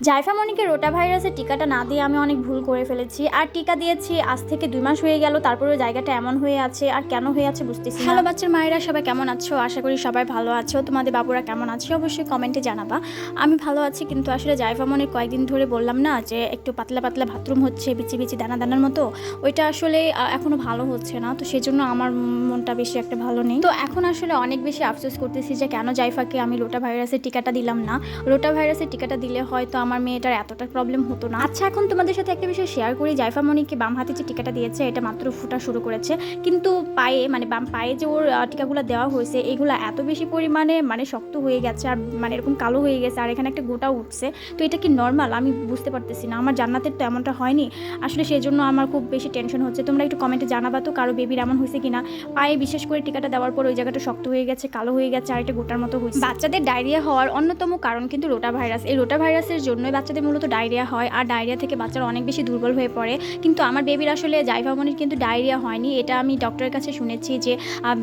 জাইফা মনিকে রোটা ভাইরাসের টিকাটা না দিয়ে আমি অনেক ভুল করে ফেলেছি। আর টিকা দিয়েছি আজ থেকে দুই মাস হয়ে গেল তারপরেও জায়গাটা এমন হয়ে আছে আর কেন হয়ে আছে বুঝতেছি হ্যালো বাচ্চার মায়েরা সবাই কেমন আছো? আশা করি সবাই ভালো আছো। তোমাদের বাবুরা কেমন আছে? অবশ্যই কমেন্টে জানাবা। আমি ভালো আছি কিন্তু আসলে জাইফা মনির কয়েকদিন ধরে বললাম না যে একটু পাতলা পাতলা বাথরুম হচ্ছে বিচি বিচি দানা দানার মতো। ওইটা আসলে আহ, এখনও ভালো হচ্ছে না। তো সেজন্য আমার মনটা বেশি একটা ভালো নেই। তো এখন আসলে অনেক বেশি আফসোস করতেছি যে কেন জাইফাকে আমি লোটা ভাইরাসের টিকাটা দিলাম না? রোটা ভাইরাসের টিকাটা দিলে হয়তো আমার মেয়েটার এতটা প্রবলেম হতো না। আচ্ছা এখন তোমাদের সাথে একটা বিষয় শেয়ার করি। জাইফা মনিকে বাম হাতে যে টিকাটা দিয়েছে, এটা মাত্র ফুটা শুরু করেছে। কিন্তু পায়ে মানে বাম পায়ে যে ওর টিকাগুলো দেওয়া হয়েছে, এগুলো এত বেশি পরিমাণে মানে শক্ত হয়ে গেছে আর মানে এরকম কালো হয়ে গেছে আর এখানে একটা গোটা উঠছে, তো এটা কি নর্মাল আমি বুঝতে পারতেছি না। আমার জান্নাতের তো এমনটা হয়নি। আসলে সেই জন্য আমার খুব বেশি টেনশন হচ্ছে। তোমরা একটু কমেন্টে জানাবা তো, কারও বেবির এমন হয়েছে কিনা? পায়ে বিশেষ করে টিকাটা দেওয়ার পর ওই জায়গাটা শক্ত হয়ে গেছে, কালো হয়ে গেছে আর একটা গোটার মতো হয়েছে। বাচ্চাদের ডায়রিয়া হওয়ার অন্যতম কারণ কিন্তু রোটা ভাইরাস এই রোটা ভাইরাসের জন্যই বাচ্চাদের মূলত ডায়রিয়া হয় আর ডায়রিয়া থেকে বাচ্চারা অনেক বেশি দুর্বল হয়ে পড়ে। কিন্তু আমার বেবির আসলে জাইভামনির কিন্তু ডায়রিয়া হয়নি, এটা আমি ডক্টরের কাছে শুনেছি যে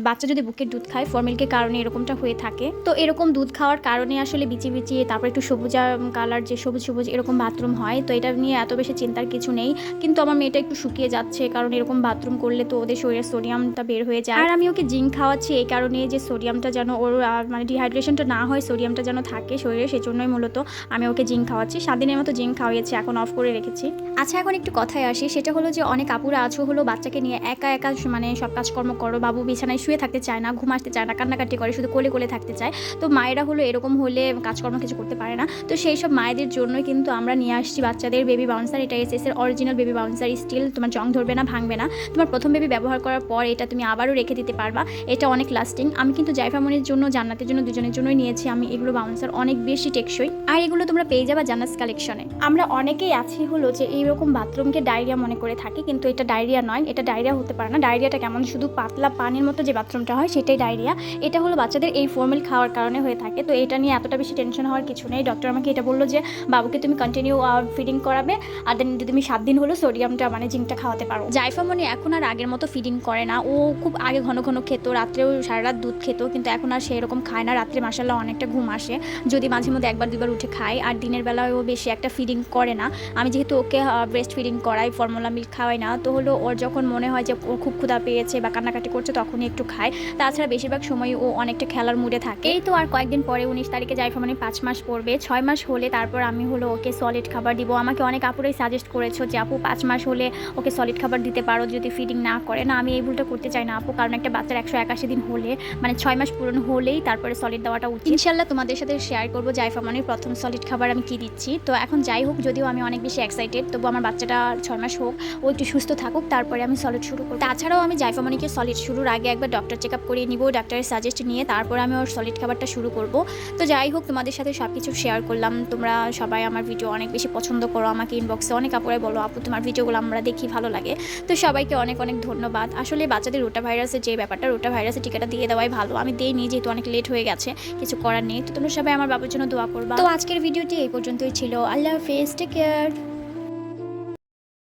বাচ্চা যদি বুকের দুধ খায় ফর্মিলকের কারণে এরকমটা হয়ে থাকে। তো এরকম দুধ খাওয়ার কারণে আসলে বিচি বিচি, তারপর একটু সবুজা কালার যে সবুজ সবুজ এরকম বাথরুম হয়, তো এটা নিয়ে এত বেশি চিন্তার কিছু নেই। কিন্তু আমার মেয়েটা একটু শুকিয়ে যাচ্ছে, কারণ এরকম বাথরুম করলে তো ওদের শরীরের সোডিয়ামটা বের হয়ে যায়। আর আমি ওকে জিঙ্ক খাওয়াচ্ছি এই কারণে যে সোডিয়ামটা যেন ওর মানে ডিহাইড্রেশনটা না হয় সোডিয়ামটা যেন থাকে শরীরে, সেজন্যই মূলত আমি ওকে জিঙ্ক খাওয়াচ্ছি। সাত দিনের মতো জিঙ্ক খাওয়াইছি এখন অফ করে রেখেছি। আচ্ছা এখন একটু কথায় আসি, সেটা হলো যে অনেক আপুরা আছো হলো বাচ্চাকে নিয়ে একা একা মানে সব কাজকর্ম করো, বাবু বিছানায় শুয়ে থাকতে চায় না, ঘুম আসতে চায় না, কান্নাকাটি করে, শুধু কোলে কোলে থাকতে চায়। তো মায়েরা হলো এরকম হলে কাজকর্ম কিছু করতে পারে না। তো সেই সব মায়েদের জন্যই কিন্তু আমরা নিয়ে আসছি বাচ্চাদের বেবি বাউন্সার এটা এস এর অরিজিনাল বেবি বাউন্সার স্টিল তোমার জং ধরবে না, ভাঙবে না। তোমার প্রথম বেবি ব্যবহার করার পর এটা তুমি আবারও রেখে দিতে পারবা, এটা অনেক লাস্টিং আমি কিন্তু জাইফামনির জন্য, জান্নাতের জন্য দুজনের জন্যই নিয়েছি, আমি এগুলো বাউন্সার অনেক বেশি টেকসই। আর এগুলো তোমরা পেয়ে যাবা জান্নাস কালেকশনে আমরা অনেকেই আছি হলো যে এইরকম বাথরুমকে ডায়রিয়া মনে করে থাকি, কিন্তু এটা ডায়রিয়া নয়, এটা ডায়রিয়া হতে পারে না। ডায়রিয়াটা কেমন? শুধু পাতলা পানির মতো যে বাথরুমটা হয় সেটাই ডায়রিয়া। এটা হলো বাচ্চাদের এই ফর্মেল খাওয়ার কারণে হয়ে থাকে। তো এটা নিয়ে এতটা বেশি টেনশন হওয়ার কিছু নেই। ডক্টর আমাকে এটা বলল যে, বাবুকে তুমি কন্টিনিউ ফিডিং করাবে, আর দেন যদি তুমি সাত দিন হলো সোডিয়ামটা মানে জিঙ্কটা খাওয়াতে পারো। জাইফামনি এখন আর আগের মতো ফিডিং করে না। ও খুব আগে ঘন ঘন খেত, রাত্রেও সারা রাত দুধ খেত, কিন্তু এখন আর সেরকম খায় না। রাত্রে মাসাল্লাহ অনেকটা ঘুম আসে। যদি মাঝে মধ্যে একবার দুবার উঠে খায়, আর দিনের বেলায় ও বেশি একটা ফিডিং করে না। আমি যেহেতু ওকে ব্রেস্ট ফিডিং করাই ফর্মুলা মিল্ক খাওয়াই না, তো হলো ওর যখন মনে হয় যে ও খুব ক্ষুধা পেয়েছে বা কান্নাকাটি করছে, তখনই একটু খায়। তাছাড়া বেশিরভাগ সময় ও অনেকটা খেলার মুডে থাকে। এই তো আর কয়েকদিন পরে উনিশ তারিখে জাইফা মানে পাঁচ মাস পড়বে। ছয় মাস হলে তারপর আমি হলো ওকে সলিড খাবার দিব। আমাকে অনেক আপুরাই সাজেস্ট করেছ যে, আপু, পাঁচ মাস হলে ওকে সলিড খাবার দিতে পারো যদি ফিডিং না করে। না, আমি এই ভুলটা করতে চাই না আপু, কারণ একটা বাচ্চার একশো একাশি দিন হলে মানে ছয় মাস পূরণ হলেই তারপরে সলিড দেওয়াটা উচিত। ইনশাল্লাহ তোমাদের সাথে শেয়ার করব জাইফামনির প্রথম সলিড খাবার আমি কি দিচ্ছি। তো এখন যাই হোক, যদিও আমি অনেক বেশি এক্সাইটেড তবু আমার বাচ্চাটা ছয় মাস হোক, ও একটু সুস্থ থাকুক, তারপরে আমি সলিড শুরু করব। তাছাড়াও আমি জাইফামনিকে সলিড শুরুর আগে একবার ডক্টর চেক আপ করিয়ে নিব ডাক্তারের সাজেস্ট নিয়ে, তারপর আমি ওর সলিড খাবারটা শুরু করব। তো যাই হোক, তোমাদের সাথে সব কিছু শেয়ার করলাম। তোমরা সবাই আমার ভিডিও অনেক বেশি পছন্দ করো, আমাকে ইনবক্সে অনেক আপুরাই বলো, আপু, তোমার ভিডিওগুলো আমরা দেখি, ভালো লাগে। তো সবাইকে অনেক অনেক ধন্যবাদ। আসলে বাচ্চাদের রোটা ভাইরাসের যে ব্যাপারটা, রোটা ভাইরাসের টিকাটা দিয়ে দেওয়াই ভালো। আমি দিইনি, যেহেতু অনেক লেট হয়ে গেছে, কিছু করার নেই। তো তোমরা সবাই আমার বাবুর জন্য দোয়া করবা। তো আজকের ভিডিওটি এই পর্যন্তই। ছিল আল্লাহ হাফিজ টেক কেয়ার